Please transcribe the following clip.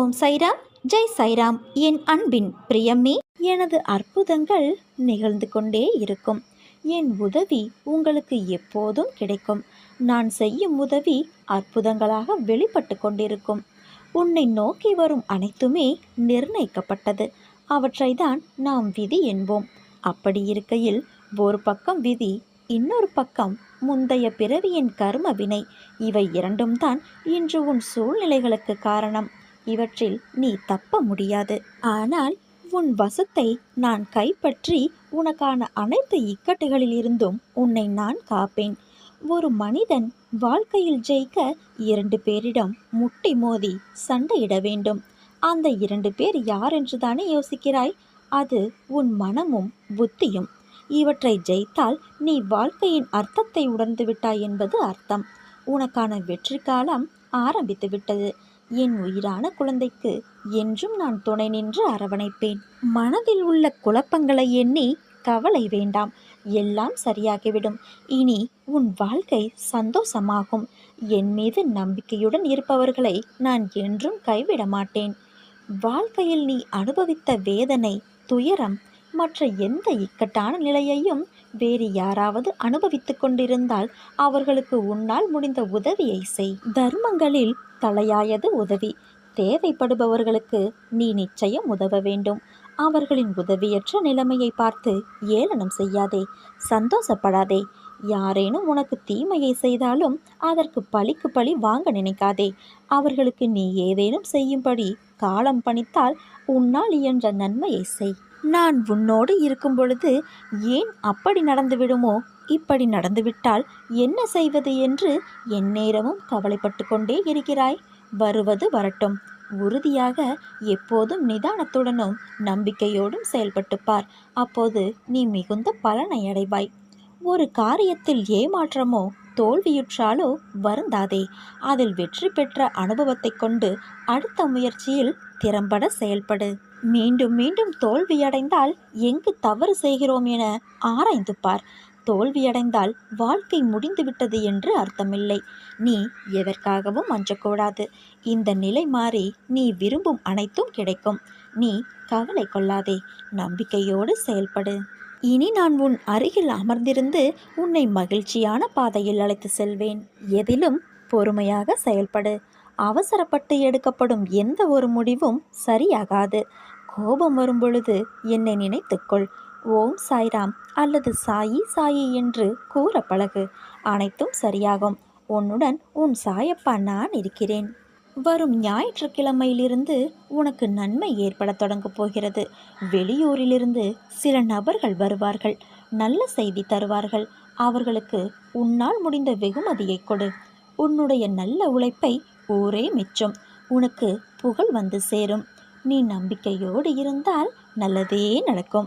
ஓம் சைராம் ஜெய் சைராம். என் அன்பின் பிரியமே எனது அற்புதங்கள் நிகழ்ந்து கொண்டே இருக்கும். என் உதவி உங்களுக்கு எப்போதும் கிடைக்கும். நான் செய்யும் உதவி அற்புதங்களாக வெளிப்பட்டு கொண்டிருக்கும். உன்னை நோக்கி வரும் அனைத்துமே நிர்ணயிக்கப்பட்டது. அவற்றை தான் நாம் விதி என்போம். அப்படி இருக்கையில் ஒரு பக்கம் விதி இன்னொரு பக்கம் முந்தைய பிறவியின் கர்ம வினை. இவை இரண்டும் தான் இன்று உன் சூழ்நிலைகளுக்கு காரணம். இவற்றில் நீ தப்ப முடியாது. ஆனால் உன் வசத்தை நான் கைப்பற்றி உனக்கான அனைத்து இக்கட்டுகளிலிருந்தும் உன்னை நான் காப்பேன். ஒரு மனிதன் வாழ்க்கையில் ஜெயிக்க இரண்டு பேரிடம் முட்டி மோதி சண்டையிட வேண்டும். அந்த இரண்டு பேர் யார் என்று தானே யோசிக்கிறாய்? அது உன் மனமும் புத்தியும். இவற்றை ஜெயித்தால் நீ வாழ்க்கையின் அர்த்தத்தை உணர்ந்து விட்டாய் என்பது அர்த்தம். உனக்கான வெற்றி காலம் ஆரம்பித்து விட்டது என் உயிரான குழந்தைக்கு என்றும் நான் துணை நின்று அரவணைப்பேன். மனதில் உள்ள குழப்பங்களை எண்ணி கவலை வேண்டாம். எல்லாம் சரியாகிவிடும். இனி உன் வாழ்க்கை சந்தோஷமாகும். என் மீது நம்பிக்கையுடன் இருப்பவர்களை நான் என்றும் கைவிட மாட்டேன் வாழ்க்கையில் நீ அனுபவித்த வேதனை துயரம் மற்ற எந்த இக்கட்டான நிலையையும் வேறு யாராவது அனுபவித்துக் கொண்டிருந்தால் அவர்களுக்கு உன்னால் முடிந்த உதவியை செய். தர்மங்களில் தலையாயது உதவி. தேவைப்படுபவர்களுக்கு நீ நிச்சயம் உதவ வேண்டும். அவர்களின் உதவியற்ற நிலைமையை பார்த்து ஏளனம் செய்யாதே. சந்தோஷப்படாதே. யாரேனும் உனக்கு தீமையை செய்தாலும் அதற்கு பழிக்கு பழி வாங்க நினைக்காதே. அவர்களுக்கு நீ ஏதேனும் செய்யும்படி காலம் பணித்தால் உன்னால் இயன்ற நன்மையை செய். நான் உன்னோடு இருக்கும் பொழுது ஏன் அப்படி நடந்துவிடுமோ இப்படி நடந்துவிட்டால் என்ன செய்வது என்று எந்நேரமும் கவலைப்பட்டு கொண்டே இருக்கிறாய். வருவது வரட்டும். உறுதியாக எப்போதும் நிதானத்துடனும் நம்பிக்கையோடும் செயல்பட்டு பார். அப்போது நீ மிகுந்த பலனை அடைவாய். ஒரு காரியத்தில் ஏமாற்றமோ தோல்வியுற்றாலோ வருந்தாதே. அதில் வெற்றி பெற்ற அனுபவத்தை கொண்டு அடுத்த முயற்சியில் திறம்பட செயல்படு. மீண்டும் மீண்டும் தோல்வியடைந்தால் எங்கு தவறு செய்கிறோம் என ஆராய்ந்து பார். தோல்வியடைந்தால் வாழ்க்கை முடிந்துவிட்டது என்று அர்த்தமில்லை. நீ எதற்காகவும் அஞ்சக்கூடாது. இந்த நிலை மாறி நீ விரும்பும் அனைத்தும் கிடைக்கும். நீ கவலை கொள்ளாதே. நம்பிக்கையோடு செயல்படு. இனி நான் உன் அருகில் அமர்ந்திருந்து உன்னை மகிழ்ச்சியான பாதையில் அழைத்து செல்வேன். எதிலும் பொறுமையாக செயல்படு. அவசரப்பட்டு எடுக்கப்படும் எந்த ஒரு முடிவும் சரியாகாது. கோபம் வரும் பொழுது என்னை நினைத்துக்கொள். ஓம் சாய்ராம் அல்லது சாயி சாயி என்று கூற பழகு. அனைத்தும் சரியாகும். உன்னுடன் உன் சாயப்பா நான் இருக்கிறேன். வரும் ஞாயிற்றுக்கிழமையிலிருந்து உனக்கு நன்மை ஏற்பட தொடங்கப் போகிறது. வெளியூரிலிருந்து சில நபர்கள் வருவார்கள். நல்ல செய்தி தருவார்கள். அவர்களுக்கு உன்னால் முடிந்த வெகுமதியை கொடு. உன்னுடைய நல்ல உழைப்பை ஊரே மிச்சம். உனக்கு புகழ் வந்து சேரும். நீ நம்பிக்கையோடு இருந்தால் நல்லதே நடக்கும்.